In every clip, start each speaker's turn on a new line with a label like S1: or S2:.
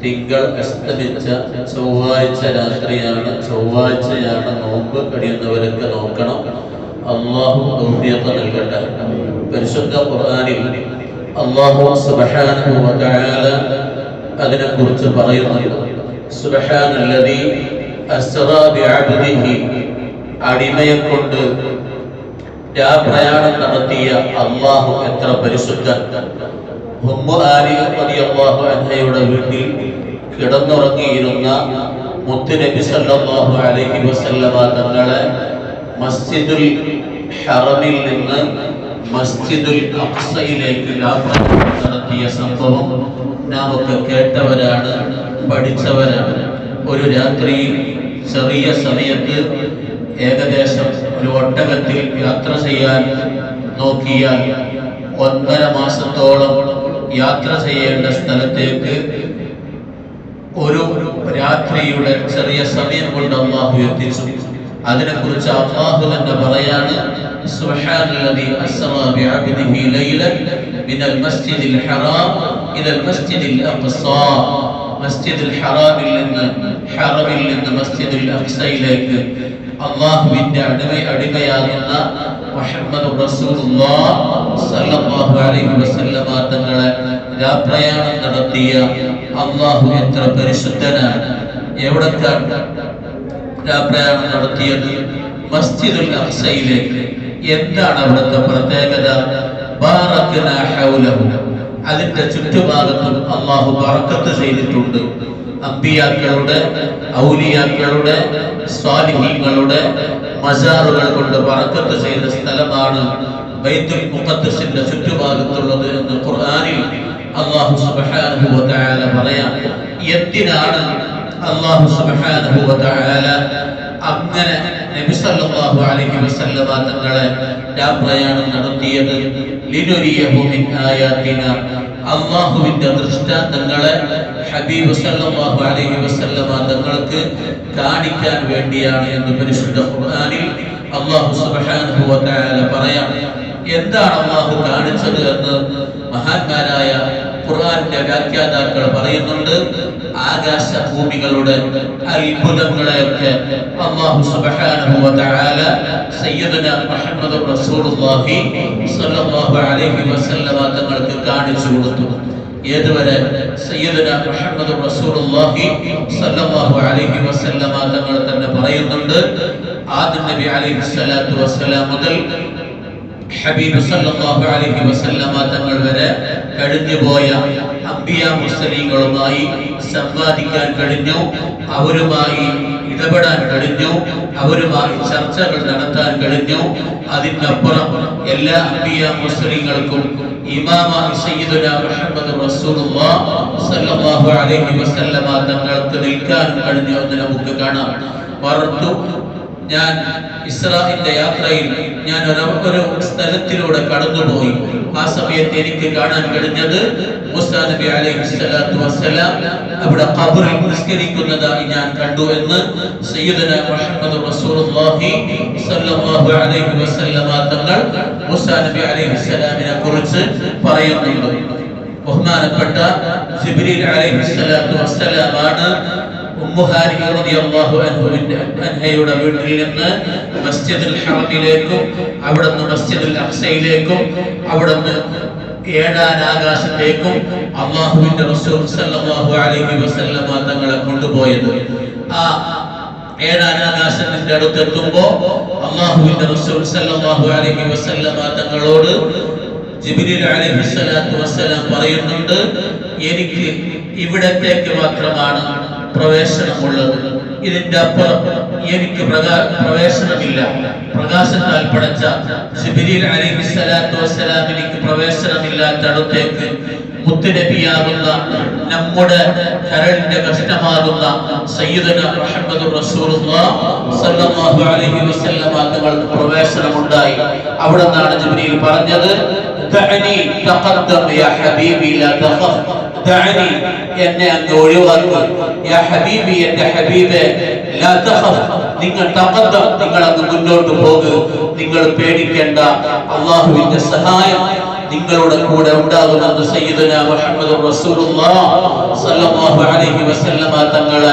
S1: തിങ്കൾ അസ്തമിച്ച ചൊവ്വാഴ്ച രാത്രിയാണ് ചൊവ്വാഴ്ചയാണ് നോമ്പ്. കഴിയുന്നവരൊക്കെ നോക്കണം. അള്ളാഹു തൗഫീഖ് നൽകട്ടെ. പരിശുദ്ധ ഖുർആാനിൽ അള്ളാഹു സുബ്ഹാനഹു വതആല അതിനെ അതിനെക്കുറിച്ച് പറയുന്നു. സുബഹാനല്ലദി അസ്റാ ബിഅബ്ദിഹി. അടിമയെ കൊണ്ട് പ്രയാണം നടത്തിയ അള്ളാഹു എത്ര പരിശുദ്ധൻ. ഉമ്മു ആലിയ റളിയല്ലാഹു അൻഹയുടെ വീട്ടിൽ കിടന്നുറങ്ങിയിരുന്ന മുത്തുനബി സല്ലല്ലാഹു അലൈഹി വസല്ലമ തങ്ങളെ മസ്ജിദുൽ ഹറമിൽ നിന്ന് മസ്ജിദുൽ അഖ്സയിലേക്ക് യാത്ര നടത്തിയ സംഭവം നാം ഒക്കെ കേട്ടവരാണ് പഠിച്ചവരാണ്. ഒരു രാത്രി ചെറിയ സമയത്ത് ഏകദേശം ഒരു ഒട്ടകത്തിൽ യാത്ര ചെയ്യാൻ നോക്കിയാൽ ഒന്നര മാസത്തോളം യാത്ര ചെയ്യേണ്ട സ്ഥലത്തേക്ക് ഒരു രാത്രിയുടെ ചെറിയ സമയം കൊണ്ട് അള്ളാഹു എത്തിച്ചു. അതിനെക്കുറിച്ച് അള്ളാഹു തന്നെ പറയാണ് ിൽ നിന്ന് മസ്ജിദുൽ അഖ്സയിലേക്ക് അള്ളാഹുവിന്റെ അടിമ അടിമയാകുന്ന മുഹമ്മദ് തങ്ങളെ യാത്രയാണം നടത്തിയ അള്ളാഹു എത്ര പരിശുദ്ധനാണ്. എവിടേക്കാണ് യാത്രയാണം നടത്തിയത്? മസ്ജിദുൽ അക്സയിലേക്ക് എന്താണ് അവിടുത്തെ പ്രത്യേകത? ഹൗലഹു. അതിന്റെ ചുറ്റുഭാഗത്തും അള്ളാഹു ബറക്കത്ത് ചെയ്തിട്ടുണ്ട്. അമ്പിയാക്കളുടെ ഔലിയാക്കളുടെ സ്വാലിഹീങ്ങളുടെ മജാറുകൾ കൊണ്ട് പറക്കത്ത് ചെയ്ത സ്ഥലമാണ് ബൈത്തുൽ മുഖദ്ദസിന്റെ ചുറ്റുഭാഗത്തുള്ളത് എന്ന് ഖുർആനിൽ അള്ളാഹു സുബ്ഹാനഹു വ തആല പറയാം. എന്തിനാണ് അള്ളാഹു സുബ്ഹാനഹു വ തആല അങ്ങനെ നബി സല്ലല്ലാഹു അലൈഹി വസല്ലമ തങ്ങളെ യാത്രയാണ് നടത്തിയത്? ലിനുരിയഹു മിൻ ആയാതിന അള്ളാഹുവിന്റെ ദൃഷ്ടാന്തങ്ങളെ ഹബീബ് സല്ലല്ലാഹു അലൈഹി വസല്ലമ തങ്ങൾക്ക് കാണിക്കാൻ വേണ്ടിയാണ് എന്ന് പരിശുദ്ധ ഖുർആനിൽ അല്ലാഹു സുബ്ഹാനഹു വ തആല പറയാം. എന്താണ് അല്ലാഹു കാണിച്ചത് എന്ന് മഹാന്മാരായ ഖുർആന്റെ വ്യാഖ്യാതാക്കൾ പറയുന്നുണ്ട്. ആകാശ ഭൂമികളുടെ അത്ഭുതങ്ങളെയൊക്കെ അല്ലാഹു സുബ്ഹാനഹു വ തആല സയ്യിദന മുഹമ്മദ് റസൂലുള്ളാഹി സ്വല്ലല്ലാഹു അലൈഹി വസല്ലമ തങ്ങൾക്ക് കാണിച്ചു കൊടുത്തു. ഏതുവരെ സയ്യിദന മുഹമ്മദ് റസൂലുള്ളാഹി സ്വല്ലല്ലാഹു അലൈഹി വസല്ലമ തങ്ങൾ തന്നെ പറയുന്നുണ്ട് ആദം നബി അലൈഹി സ്വലാത്തു വസ്സലാം മുതൽ ഹബീബ് സല്ലല്ലാഹു അലൈഹി വസല്ലമ തങ്ങൾ വരെ കഴിഞ്ഞുപോയ അംബിയ മുസ്ലിങ്ങളുമായി സംവാദിക്കാൻ കഴിഞ്ഞു. അവരുമായി ഇടപെടാൻ കഴിഞ്ഞു. അവരുമായി ചർച്ചകൾ നടത്താൻ കഴിഞ്ഞു. അതിനപ്പുറം എല്ലാ അമ്പിയ മുസ്ലിങ്ങൾക്കും ഇമാമ സയ്യിദുന മുഹമ്മദ് റസൂലുള്ളാഹ് സല്ലല്ലാഹു അലൈഹി വസല്ലമ തങ്ങൾക്ക് നിൽക്കാൻ കഴിഞ്ഞു എന്ന് നമുക്ക് കാണാം. ഞാൻ ഇസ്രാഹിന്റെ യാത്രയിൽ ഞാൻ ഒരു സ്ഥലത്തിലൂടെ കടന്നുപോയി. ആ സമയത്ത് എനിക്ക് കാണാൻ കഴിഞ്ഞത് മുസാ നബി അവിടെ ഖബറിൽ ഞാൻ കണ്ടു എന്ന് മുഹമ്മദ് റസൂലുള്ളാഹി അലൈഹി വസല്ലമ തങ്ങൾ നബി കുറിച്ച് പറയുന്നുണ്ട്. ബഹുമാനപ്പെട്ട ജിബ്രീൽ അലൈഹി സ്വലാത്തു വസ്സലാമാണ് വീട്ടിൽ നിന്ന് മസ്ജിദുൽ ഹറമിലേക്കും അവിടുന്ന് മസ്ജിദുൽ അഖ്സയിലേക്കും അവിടുന്ന് ഏഴാൻ ആകാശത്തേക്കും അള്ളാഹുവിന്റെ റസൂൽ സല്ലല്ലാഹു അലൈഹി വസല്ലമ തങ്ങളെ കൊണ്ടുപോയത്. ആ ഏഴാൻ ആകാശത്തിന്റെ അടുത്തെത്തുമ്പോ അള്ളാഹുവിന്റെ റസൂൽ സല്ലല്ലാഹു അലൈഹി വസല്ലമ തങ്ങളോട് ജിബ്രീൽ പറയുന്നുണ്ട് എനിക്ക് ഇവിടത്തേക്ക് മാത്രമാണ് പ്രവേശനമുള്ളത്. ഇതിന്റെ അപ്പുറം എനിക്ക് പ്രവേശനമില്ല. പ്രകാശത്താൽ പടച്ച ജിബ്രീൽ അലൈഹി സ്വലാത്തു വസ്സലാം എനിക്ക് പ്രവേശനമില്ലാത്തടത്തേക്ക് മുത്തുനബിയാകുന്ന നമ്മുടെ കരളിന്റെ കഷ്ടമാകുന്ന സയ്യിദന മുഹമ്മദ് സ്വല്ലല്ലാഹു അലൈഹി വസല്ലം തങ്ങൾക്ക് പ്രവേശനമുണ്ടായി. അവിടെ ജിബ്രീൽ പറഞ്ഞത് തഅനി തഖദ്ദം യാ ഹബീബി ലാ തഖഫ്. ദഅനി എന്നെ അങ്ങ് ഒഴിവാക്കുക. യാ ഹബീബി എന്റെ ഹബീബെ ലാ തഖഫ്. നിങ്ങൾ തഖദ്ദ നിങ്ങൾ അങ്ങ് മുന്നോട്ട് പോകുക നിങ്ങൾ പേടിക്കേണ്ട അള്ളാഹുവിന്റെ സഹായം നിങ്ങളുടെ കൂടെ ഉണ്ടാകുമെന്ന് സയ്യിദന മുഹമ്മദ് റസൂലുള്ളാഹ് സല്ലല്ലാഹു അലൈഹി വസല്ലമ തങ്ങളെ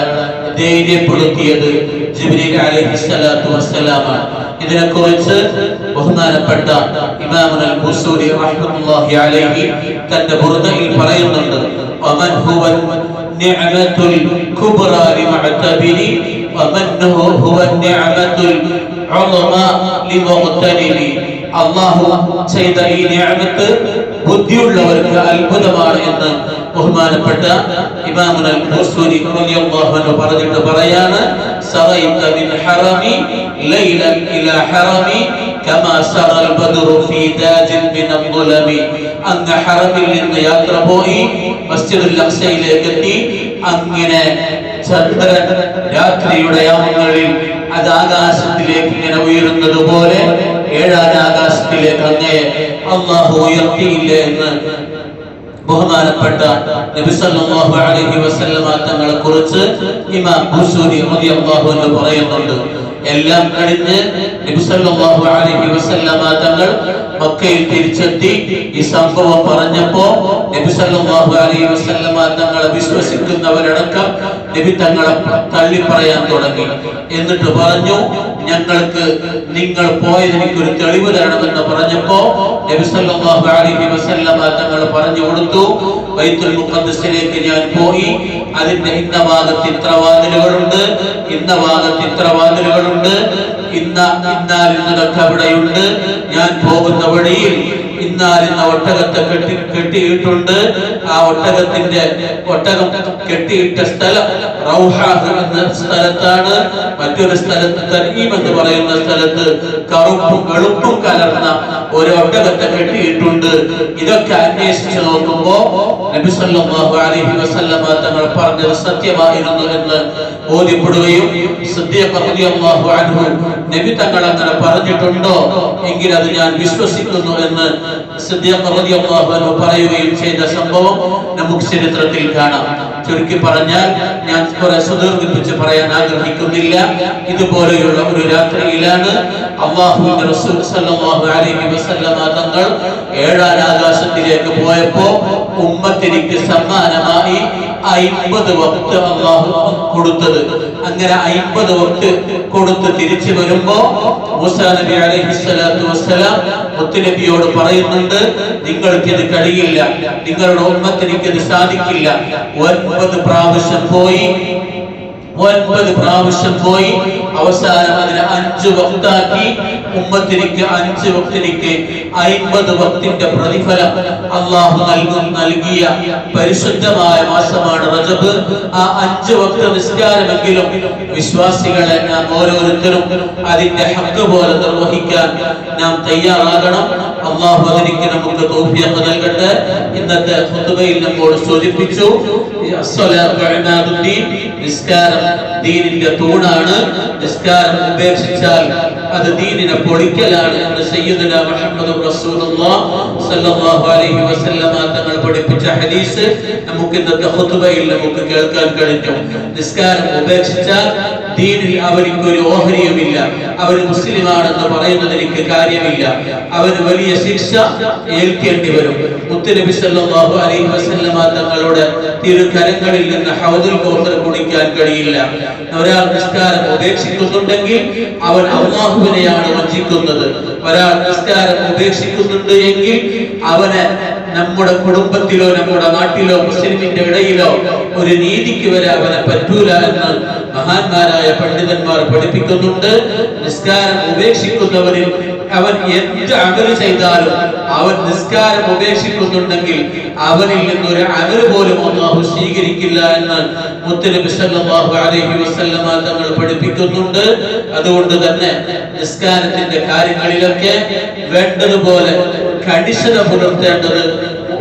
S1: ധൈര്യപ്പെടുത്തിയത് ജിബ്രീൽ അലൈഹി സ്വലാത്തു വസ്സലാമാണ്. ഇതിനെക്കുറിച്ച് ബഹുമാനപ്പെട്ട ഇമാമുൽ ബൂസൂരി റഹ്മത്തുള്ളാഹി അലൈഹി തന്റെ ബുർദയിൽ പറയുന്നുണ്ട് വമൻ ഹുവ നിഅമത്തുൽ കുബ്ര ലിമഅതബിലി വമൻ ഹുവ നിഅമത്തുൽ ഉളമ ലിമുഅ്തബിരി അല്ലാഹു ചെയ്ത ഈ നിഅമത്ത് ബുദ്ധിയുള്ളവർക്ക് അത്ഭുതമാണ് എന്ന് ബഹുമാനപ്പെട്ട ഇമാമുൽ പറഞ്ഞിട്ട് പറയാണ് സറൈത മിൻ ഹറമി ലൈലൻ ഇലാ ഹറമി കമാ സറൽ ബദറു ഫീ ദാജിൻ മിൻ അദ്ദുലമ അങ്ങ് ഹറമിൽ നിന്ന് യാത്ര പോയി മസ്ജിദുൽ അഖ്സയിലേക്ക് എത്തി അങ്ങനെ ചന്ദ്രൻ രാത്രിയുടെ യാമങ്ങളിൽ അത് ആകാശത്തിലേക്ക് ഇങ്ങനെ ഉയരുന്നത് പോലെ ഏഴാം ആകാശത്തിലേക്ക് അങ്ങേ അള്ളാഹു ഉയർത്തിയില്ല എന്ന് ബഹുമാനപ്പെട്ട നബി സല്ലല്ലാഹു അലൈഹി വസല്ലമ തങ്ങളെ കുറിച്ച് ഇമാം ബുസൂരി റളിയല്ലാഹു അൻഹു പറയുന്നുണ്ട്. എല്ലാം കഴിഞ്ഞ് നബി സല്ലല്ലാഹു അലൈഹി വസല്ലമ തങ്ങൾ മക്കയിൽ തിരിച്ചെത്തി ഈ സംഭവം പറഞ്ഞപ്പോൾ നബി സല്ലല്ലാഹു അലൈഹി വസല്ലമ തങ്ങളെ വിശ്വസിക്കുന്നവരടക്കം നബി തങ്ങളെ തള്ളി പറയാൻ തുടങ്ങി. എന്നിട്ട് പറഞ്ഞു ഞങ്ങൾക്ക് നിങ്ങൾ പോയത് എനിക്കൊരു തെളിവ് തരണമെന്ന് പറഞ്ഞപ്പോ നബി സല്ലല്ലാഹു അലൈഹി തങ്ങൾ പറഞ്ഞു കൊടുത്തു ബൈത്തുൽ മുഖദ്ദസിലേക്ക് ഞാൻ പോയി. അതിന്റെ ഇന്ന ഭാഗത്ത് ഇത്ര വാതിലുകളുണ്ട് ഇന്ന ഭാഗത്ത് ഇത്ര വാതിലുകളുണ്ട് ഇന്ന ഇന്നാലിന്നതൊക്കെ അവിടെയുണ്ട്. ഞാൻ പോകുന്ന വഴിയിൽ ഇന്നാലിന്ന ഒട്ടകത്തെ കെട്ടി കെട്ടിയിട്ടുണ്ട്. ആ ഒട്ടകത്തിന്റെ ഒട്ടകം കെട്ടിയിട്ട സ്ഥലം റൗഹ എന്ന സ്ഥലത്താണ്. മറ്റൊരു സ്ഥലത്ത് തരീം എന്ന് പറയുന്ന സ്ഥലത്ത് കറുപ്പും വെളുപ്പും കലർന്ന ഒരു ഒട്ടകത്തെ കെട്ടിയിട്ടുണ്ട്. ഇതൊക്കെ അന്വേഷിച്ച് നോക്കുമ്പോ നബി സല്ലല്ലാഹു അലൈഹി വസല്ലമ തങ്ങൾ പറഞ്ഞത് സത്യമായിരുന്നു എന്ന് ബോധ്യപ്പെടുകയും സിദ്ദീഖ് അൻഹു നബി തങ്ങൾ അങ്ങനെ പറഞ്ഞിട്ടുണ്ടോ? എങ്കിൽ അത് ഞാൻ വിശ്വസിക്കുന്നു എന്ന് പറയുകയും ചെയ്ത സംഭവം നമുക്ക് ചരിത്രത്തിൽ കാണാം. ചുരുക്കി പറഞ്ഞാൽ ഞാൻ കുറെ സുദീർഘിപ്പിച്ച് പറയാൻ ആഗ്രഹിക്കുന്നില്ല. ഇതുപോലെയുള്ള ഒരു രാത്രിയിലാണ് അള്ളാഹുവിന്റെ റസൂൽ സല്ലല്ലാഹു അലൈഹി വസല്ലമ തങ്ങൾ ഏഴാം ആകാശത്തിലേക്ക് പോയപ്പോ ഉമ്മത്തിനിക്ക് സമ്മാനമായി അയിമ്പത് വക്ത് അള്ളാഹു കൊടുത്തത്. അങ്ങനെ അയിമ്പത് വക്ത് കൊടുത്ത് തിരിച്ചു വരുമ്പോ മൂസാ നബി അലൈഹി സ്വലാത്തു വസ്സലാം മുത്തുനബിയോട് പറയുന്നുണ്ട് നിങ്ങൾക്ക് ഇത് കഴിയില്ല. നിങ്ങളുടെ ഉമ്മത്തിനിക്ക് ഇത് സാധിക്കില്ല. ഒൻപത് പ്രാവശ്യം പോയി ഒൻപത് പ്രാവശ്യം പോയി അവസാനം അതിന് അഞ്ച് വക്താക്കി. ഉമ്മത്തിരിക്ക് അഞ്ച് വക്തിരിക്ക് അയിമ്പത് വക്തിന്റെ പ്രതിഫലം അള്ളാഹു നൽകും നൽകിയ പരിശുദ്ധമായ മാസമാണ് റജബ്. ആ അഞ്ച് വക്ത നിസ്കാരമെങ്കിലും വിശ്വാസികളെ നാം ഓരോരുത്തരും അതിന്റെ ഹക്ക് പോലെ നിർവഹിക്കാൻ നാം തയ്യാറാകണം. അള്ളാഹു അതിലേക്ക് നമുക്ക് തൗഫീഖ് നൽകട്ടെ. ഇന്നത്തെ ഖുതുബയിൽ നമ്മോട് സൂചിപ്പിച്ചു അസ്സലാത്തു ഇമാദുദ്ദീൻ നിസ്കാരം ദീനിന്റെ തൂണാണ്. നിസ്കാരം ഉപേക്ഷിച്ചാൽ അത് ദീനിനെ പൊളിക്കലാണ് എന്ന് സയ്യിദുന മുഹമ്മദ് റസൂലുള്ളാഹി സ്വല്ലല്ലാഹു അലൈഹി വസല്ലമ തങ്ങൾ പഠിപ്പിച്ച ഹദീസ് നമുക്ക് ഇന്നത്തെ ഖുതുബയിൽ നമുക്ക് കേൾക്കാൻ കഴിഞ്ഞു. നിസ്കാരം ഉപേക്ഷിച്ചാൽ ദീനിൽ അവർക്ക് ഒരു ഓഹരിയുമില്ല. അവർ മുസ്ലിമാണെന്ന് പറയുന്നത് എനിക്ക് കാര്യമില്ല. അവന് വലിയ ശിക്ഷ ഏൽക്കേണ്ടി വരും. മുത്തുനബി സല്ലല്ലാഹു അലൈഹി വസല്ലമ തങ്ങളുടെ തിരുകരങ്ങളിൽ നിന്ന് ഹൗദുൽ കൗസർ കുടിക്കാൻ കഴിയില്ല. ഒരാൾ നിസ്കാരം ഉപേക്ഷിക്കുന്നുണ്ടെങ്കിൽ അവൻ അള്ളാഹുവിനെയാണ് വഞ്ചിക്കുന്നത്. ഒരാൾ നിസ്കാരം ഉപേക്ഷിക്കുന്നുണ്ട് എങ്കിൽ അവന് നമ്മുടെ കുടുംബത്തിലോ നമ്മുടെ നാട്ടിലോ മുസ്ലിമിന്റെ ഇടയിലോ ഒരു നീതിക്ക് വരെ അവനെ പറ്റൂല എന്ന് മഹാന്മാരായ പണ്ഡിതന്മാർ പഠിപ്പിക്കുന്നുണ്ട്. നിസ്കാരം ഉപേക്ഷിക്കുന്നവരിൽ അവൻ എന്ത് അമൽ ചെയ്താലും അവൻ നിസ്കാരം ഉപേക്ഷിക്കുന്നുണ്ടെങ്കിൽ അവനിൽ നിന്ന് ഒരു അമൽ പോലും അള്ളാഹു സ്വീകരിക്കില്ല എന്ന് മുത്തനബി സല്ലല്ലാഹു അലൈഹി വസല്ലമ തങ്ങൾ പഠിപ്പിക്കുന്നുണ്ട്. അതുകൊണ്ട് തന്നെ നിസ്കാരത്തിന്റെ കാര്യങ്ങളിലൊക്കെ വേണ്ടതുപോലെ കണിശത പുലർത്തേണ്ടത്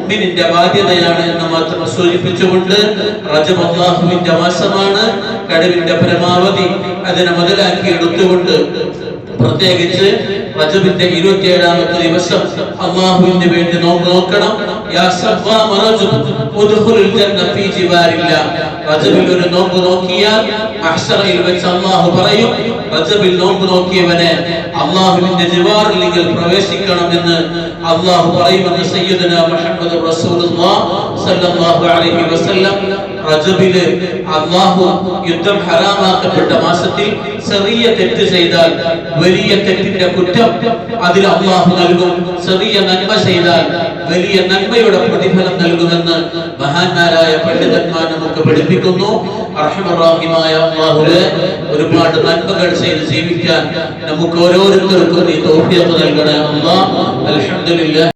S1: മുഅ്മിനിന്റെ ബാധ്യതയാണ് എന്ന് മാത്രം സൂചിപ്പിച്ചുകൊണ്ട് റജബ് അള്ളാഹുവിന്റെ മാസമാണ് കഴിവിന്റെ പരമാവധി അതിനെ മുതലാക്കി എടുത്തുകൊണ്ട് പ്രത്യേകിച്ച് റജബിന്റെ ഇരുപത്തിയേഴാമത്തെ ദിവസം അള്ളാഹുവിന് വേണ്ടി നോക്കണം. റജബിൽ ഒരു നോമ്പ് നോക്കിയാൽ അക്ഷറയിൽ വെച്ച് അള്ളാഹു പറയും റജബിൽ നോമ്പ് നോക്കിയവനെ അള്ളാഹുവിന്റെ നിങ്ങൾ പ്രവേശിക്കണമെന്ന് അള്ളാഹു പറയുമെന്ന് സയ്യിദന മുഹമ്മദ് റസൂലുള്ളാഹി സല്ലല്ലാഹു അലൈഹി വസല്ലം. റജബിൽ അള്ളാഹു യുദ്ധം ഹറാമാക്കപ്പെട്ട മാസത്തിൽ ചെറിയ തെറ്റ് ചെയ്താൽ വലിയ തെറ്റിന്റെ കുറ്റം അതിൽ അള്ളാഹു നൽകും. ചെറിയ നന്മ ചെയ്താൽ വലിയ നന്മയുടെ പ്രതിഫലം നൽകുമെന്ന് മഹാന്മാരായ പണ്ഡിതന്മാർ നമുക്ക് പഠിപ്പിക്കുന്നു. അർഹമറാഹിമായ അള്ളാഹുലെ ഒരുപാട് നന്മകൾ ചെയ്ത് ജീവിക്കാൻ നമുക്ക് ഓരോരുത്തർക്കും നീ തോഫിയത് നൽകണേ അല്ലാഹ് അൽഹംദുലില്ലാഹ്